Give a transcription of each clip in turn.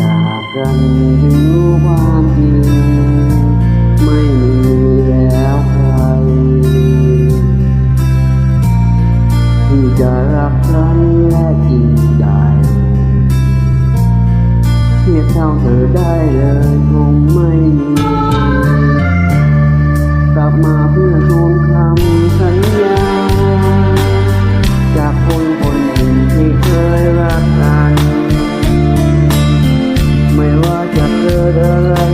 จากกันรู้ความจริงไม่มีแล้วใคร ที่จะรักฉันและจริงใจเทียบเท่าเธอได้เลยคงไม่มีกลับมาเพื่อทวงคำสัญญา da da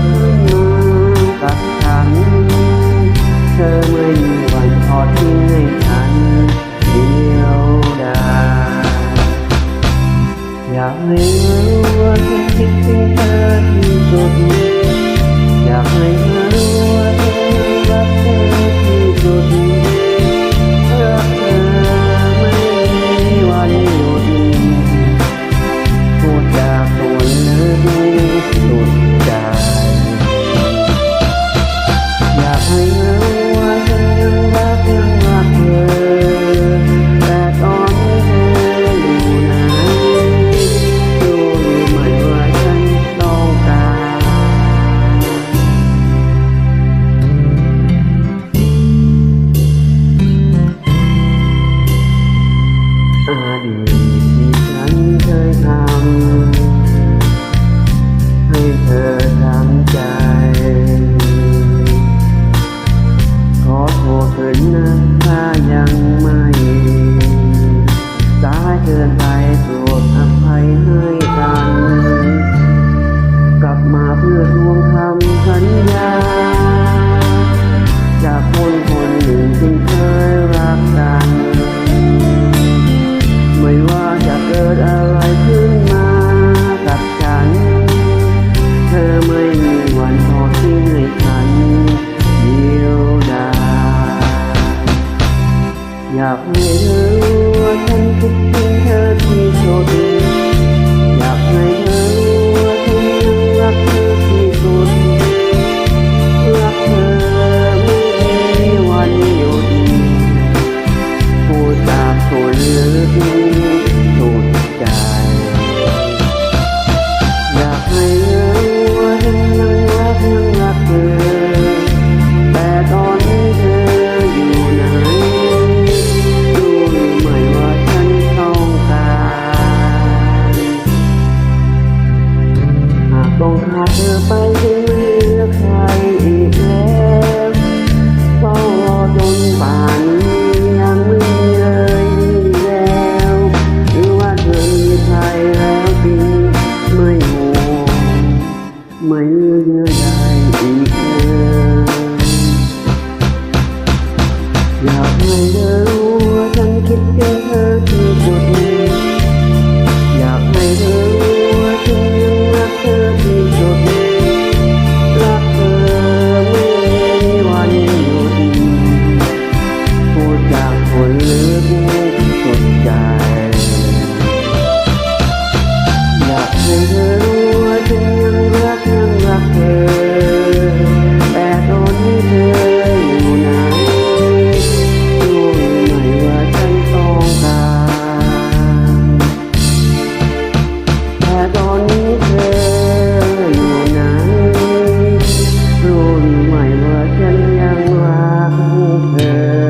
everyone. งพาเธอไปถึงเรือใครอีกแล้วเฝ้ารอจนป่านนี้ยังไม่เลยนี่แล้วหรือว่าเธอมีใครแล้วจริงไม่ห่วงไม่เยื่อใยอีกแล้อยากให้เธอรู้ว่าฉันคิดถึงเธอ ไม่ว่าฉันยังรักเธอ